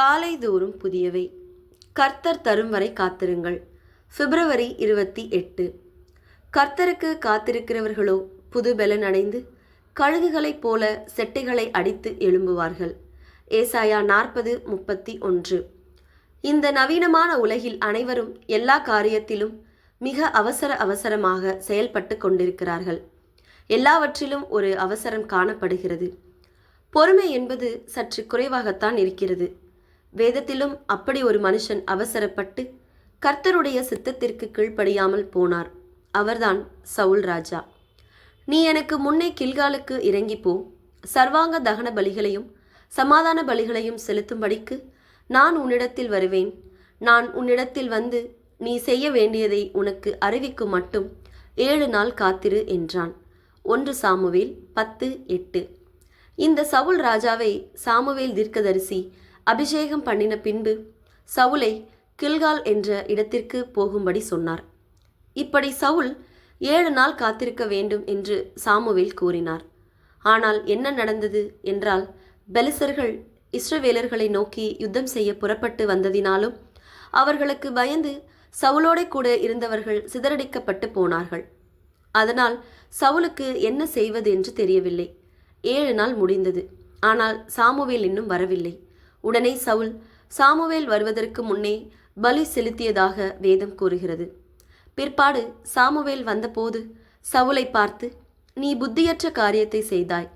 காலை தோறும் புதியவை. கர்த்தர் தரும் வரை காத்திருங்கள். பிப்ரவரி இருபத்தி எட்டு. கர்த்தருக்கு காத்திருக்கிறவர்களோ புது பலன் அடைந்து கழுகுகளைப் போல செட்டைகளை அடித்து எழும்புவார்கள். ஏசாயா நாற்பது முப்பத்தி ஒன்று. இந்த நவீனமான உலகில் அனைவரும் எல்லா காரியத்திலும் மிக அவசர அவசரமாக செயல்பட்டு கொண்டிருக்கிறார்கள். எல்லாவற்றிலும் ஒரு அவசரம் காணப்படுகிறது. பொறுமை என்பது சற்று குறைவாகத்தான் இருக்கிறது. வேதத்திலும் அப்படி ஒரு மனுஷன் அவசரப்பட்டு கர்த்தருடைய சித்தத்திற்கு கீழ்ப்படியாமல் போனார். அவர்தான் சவுல் ராஜா. நீ எனக்கு முன்னே கில்காலுக்கு இறங்கி போ. சர்வாங்க தகன பலிகளையும் சமாதான பலிகளையும் செலுத்தும்படிக்கு நான் உன்னிடத்தில் வருவேன். நான் உன்னிடத்தில் வந்து நீ செய்ய வேண்டியதை உனக்கு அறிவிக்கும் மட்டும் ஏழு நாள் காத்திரு என்றான். ஒன்று சாமுவேல் பத்து எட்டு. இந்த சவுல் ராஜாவை சாமுவேல் தீர்க்கதரிசி அபிஷேகம் பண்ணின பின்பு சவுலை கில்கால் என்ற இடத்திற்கு போகும்படி சொன்னார். இப்படி சவுல் ஏழு நாள் காத்திருக்க வேண்டும் என்று சாமுவேல் கூறினார். ஆனால் என்ன நடந்தது என்றால் பெலிசர்கள் இஸ்ரவேலர்களை நோக்கி யுத்தம் செய்ய புறப்பட்டு வந்ததினாலும் அவர்களுக்கு பயந்து சவுலோட கூட இருந்தவர்கள் சிதறடிக்கப்பட்டு போனார்கள். அதனால் சவுலுக்கு என்ன செய்வது என்று தெரியவில்லை. ஏழு நாள் முடிந்தது. ஆனால் சாமுவேல் இன்னும் வரவில்லை. உடனே சவுல் சாமுவேல் வருவதற்கு முன்னே பலி செலுத்தியதாக வேதம் கூறுகிறது. பிற்பாடு சாமுவேல் வந்தபோது சவுலை பார்த்து நீ புத்தியற்ற காரியத்தை செய்தாய்.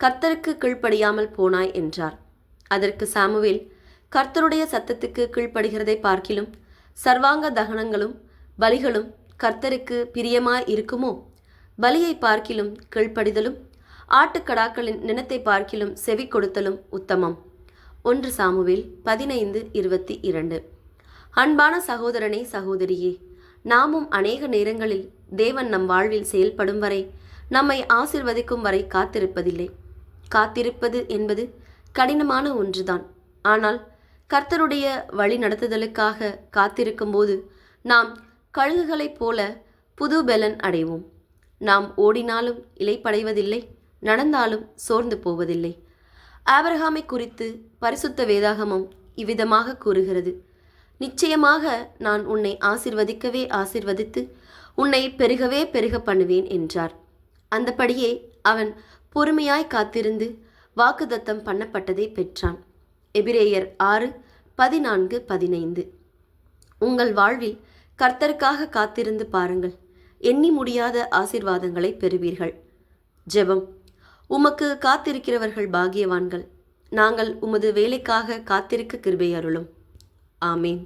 கர்த்தருக்கு கீழ்ப்படியாமல் போனாய் என்றார். அதற்கு சாமுவேல் கர்த்தருடைய சத்தத்துக்கு கீழ்ப்படுகிறதை பார்க்கிலும் சர்வாங்க தகனங்களும் பலிகளும் கர்த்தருக்கு பிரியமாய் இருக்குமோ? பலியை பார்க்கிலும் கீழ்ப்படிதலும் ஆட்டுக்கடாக்களின் நினத்தை பார்க்கிலும் செவி கொடுத்தலும் உத்தமம். ஒன்று சாமுவேல் பதினைந்து இருபத்தி இரண்டு. அன்பான சகோதரனே சகோதரியே நாமும் அநேக நேரங்களில் தேவன் நம் வாழ்வில் செயல்படும் வரை நம்மை ஆசிர்வதிக்கும் வரை காத்திருப்பதில்லை. காத்திருப்பது என்பது கடினமான ஒன்றுதான். ஆனால் கர்த்தருடைய வழி நடத்துதலுக்காக காத்திருக்கும்போது நாம் கழுகுகளைப் போல புது பெலன் அடைவோம். நாம் ஓடினாலும் இலைப்படைவதில்லை நடந்தாலும் சோர்ந்து போவதில்லை. ஆபிரஹாமை குறித்து பரிசுத்த வேதாகமம் இவ்விதமாக கூறுகிறது. நிச்சயமாக நான் உன்னை ஆசிர்வதிக்கவே ஆசிர்வதித்து உன்னை பெருகவே பெருக பண்ணுவேன் என்றார். அந்தபடியே அவன் பொறுமையாய் காத்திருந்து வாக்குதத்தம் பண்ணப்பட்டதை பெற்றான். எபிரேயர் ஆறு பதினான்கு பதினைந்து. உங்கள் வாழ்வில் கர்த்தருக்காக காத்திருந்து பாருங்கள். எண்ணி முடியாத ஆசிர்வாதங்களை பெறுவீர்கள். ஜெபம். உமக்கு காத்திருக்கிறவர்கள் பாகியவான்கள் நாங்கள் உமது வேலைக்காக காத்திருக்க கிருபை அருளும். ஆமேன்.